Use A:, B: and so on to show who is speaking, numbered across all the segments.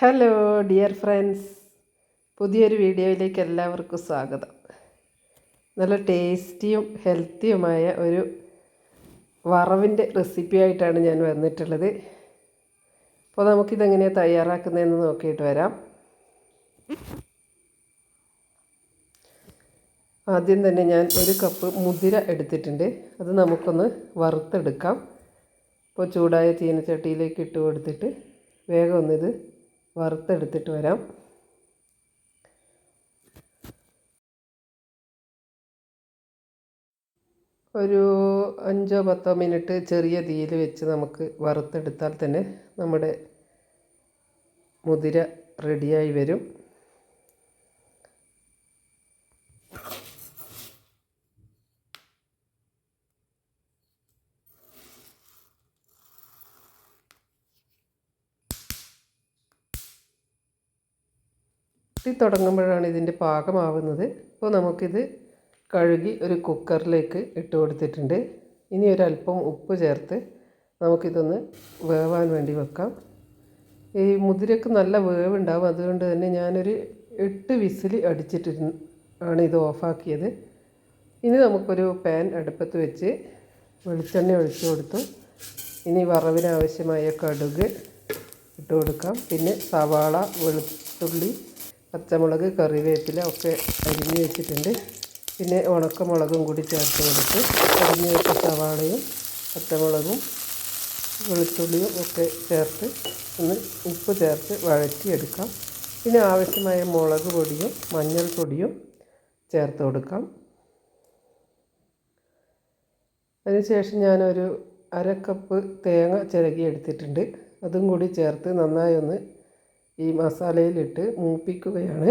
A: Hello dear friends പുതിയൊരു വീഡിയോയിലേക്ക് എല്ലാവർക്കും സ്വാഗതം. നല്ല ടേസ്റ്റിയും ഹെൽത്തിയുമായ ഒരു വറവിന്റെ റെസിപ്പിയായിട്ടാണ് ഞാൻ വന്നിട്ടുള്ളത്. അപ്പോൾ നമുക്കിതെങ്ങനെയാണ് തയ്യാറാക്കുന്നതെന്ന് നോക്കിയിട്ട് വരാം. ആദ്യം തന്നെ ഞാൻ ഒരു കപ്പ് മുതിര എടുത്തിട്ടുണ്ട്. അത് നമുക്കൊന്ന് വറുത്തെടുക്കാം. ഇപ്പോൾ ചൂടായ ചീനച്ചട്ടിയിലേക്ക് ഇട്ട് കൊടുത്തിട്ട് വേഗം ഒന്നിത് വറുത്തെടുത്തിട്ട് വരാം. ഒരു അഞ്ചോ പത്തോ മിനിറ്റ് ചെറിയ തീയിൽ വെച്ച് നമുക്ക് വറുത്തെടുത്താൽ തന്നെ നമ്മുടെ മുതിര റെഡിയായി വരും. പൊട്ടി തുടങ്ങുമ്പോഴാണ് ഇതിന്റെ പാകമാവുന്നത്. അപ്പോൾ നമുക്കിത് കഴുകി ഒരു കുക്കറിലേക്ക് ഇട്ട് കൊടുത്തിട്ടുണ്ട്. ഇനി ഒരല്പം ഉപ്പ് ചേർത്ത് നമുക്കിതൊന്ന് വേവാൻ വേണ്ടി വെക്കാം. ഈ മുതിരക്ക് നല്ല വേവുണ്ടാവും. അതുകൊണ്ട് തന്നെ ഞാനൊരു എട്ട് വിസിൽ അടിച്ചിട്ട് ആണ് ഇത് ഓഫാക്കിയത്. ഇനി നമുക്കൊരു പാൻ അടുപ്പത്ത് വെച്ച് വെളിച്ചെണ്ണ ഒഴിച്ചു കൊടുത്തു. ഇനി വറവിനാവശ്യമായ കടുക് ഇട്ട് കൊടുക്കാം. പിന്നെ സവാള വെളുത്തുള്ളി പച്ചമുളക് കറിവേപ്പില ഒക്കെ അരിഞ്ഞ് വെച്ചിട്ടുണ്ട്. പിന്നെ ഉണക്കമുളകും കൂടി ചേർത്ത് കൊടുത്ത് അരിഞ്ഞ് വെച്ച സവാളയും പച്ചമുളകും വെളുത്തുള്ളിയും ഒക്കെ ചേർത്ത് ഒന്ന് ഉപ്പ് ചേർത്ത് വഴറ്റിയെടുക്കാം. പിന്നെ ആവശ്യമായ മുളക് പൊടിയും മഞ്ഞൾപ്പൊടിയും ചേർത്ത് കൊടുക്കാം. അതിനുശേഷം ഞാനൊരു അര കപ്പ് തേങ്ങ ചിരകി എടുത്തിട്ടുണ്ട് അതും കൂടി ചേർത്ത് നന്നായി ഒന്ന് ഈ മസാലയിലിട്ട് മൂപ്പിക്കുകയാണ്.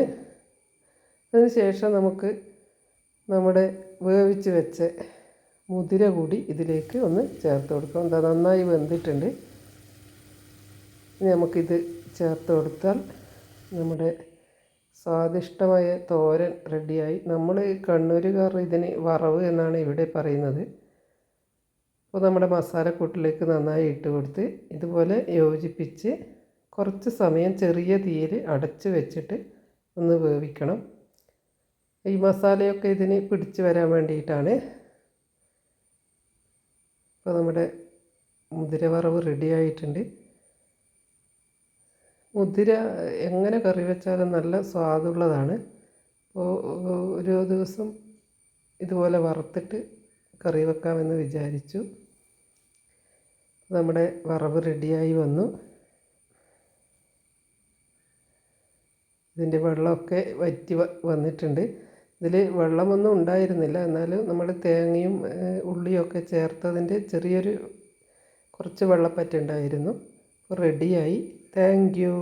A: അതിനുശേഷം നമുക്ക് നമ്മുടെ വേവിച്ച് വെച്ച മുതിര കൂടി ഇതിലേക്ക് ഒന്ന് ചേർത്ത് കൊടുക്കാം. എന്താ നന്നായി വെന്തിട്ടുണ്ട്. ഇനി നമുക്കിത് ചേർത്ത് കൊടുത്താൽ നമ്മുടെ സ്വാദിഷ്ടമായ തോരൻ റെഡിയായി. നമ്മൾ കണ്ണൂരുകാർ ഇതിന് വറവ് എന്നാണ് ഇവിടെ പറയുന്നത്. അപ്പോൾ നമ്മുടെ മസാലക്കൂട്ടിലേക്ക് നന്നായി ഇട്ട് കൊടുത്ത് ഇതുപോലെ യോജിപ്പിച്ച് കുറച്ച് സമയം ചെറിയ തീയിൽ അടച്ച് വെച്ചിട്ട് ഒന്ന് വേവിക്കണം. ഈ മസാലയൊക്കെ ഇതിന് പിടിച്ച് വരാൻ വേണ്ടിയിട്ടാണ്. ഇപ്പോൾ നമ്മുടെ മുതിര വറവ് റെഡി ആയിട്ടുണ്ട്. മുതിര എങ്ങനെ കറി വെച്ചാലും നല്ല സ്വാദുള്ളതാണ്. അപ്പോൾ ഒരു ദിവസം ഇതുപോലെ വറുത്തിട്ട് കറി വെക്കാമെന്ന് വിചാരിച്ചു. നമ്മുടെ വറവ് റെഡിയായി വന്നു. ഇതിന്റെ വെള്ളമൊക്കെ വറ്റി വന്നിട്ടുണ്ട്. ഇതിൽ വെള്ളമൊന്നും ഉണ്ടായിരുന്നില്ല. എന്നാലും നമ്മൾ തേങ്ങയും ഉള്ളിയൊക്കെ ചേർത്തതിന്റെ ചെറിയൊരു കുറച്ച് വെള്ളപ്പറ്റുണ്ടായിരുന്നു റെഡിയായി താങ്ക് യു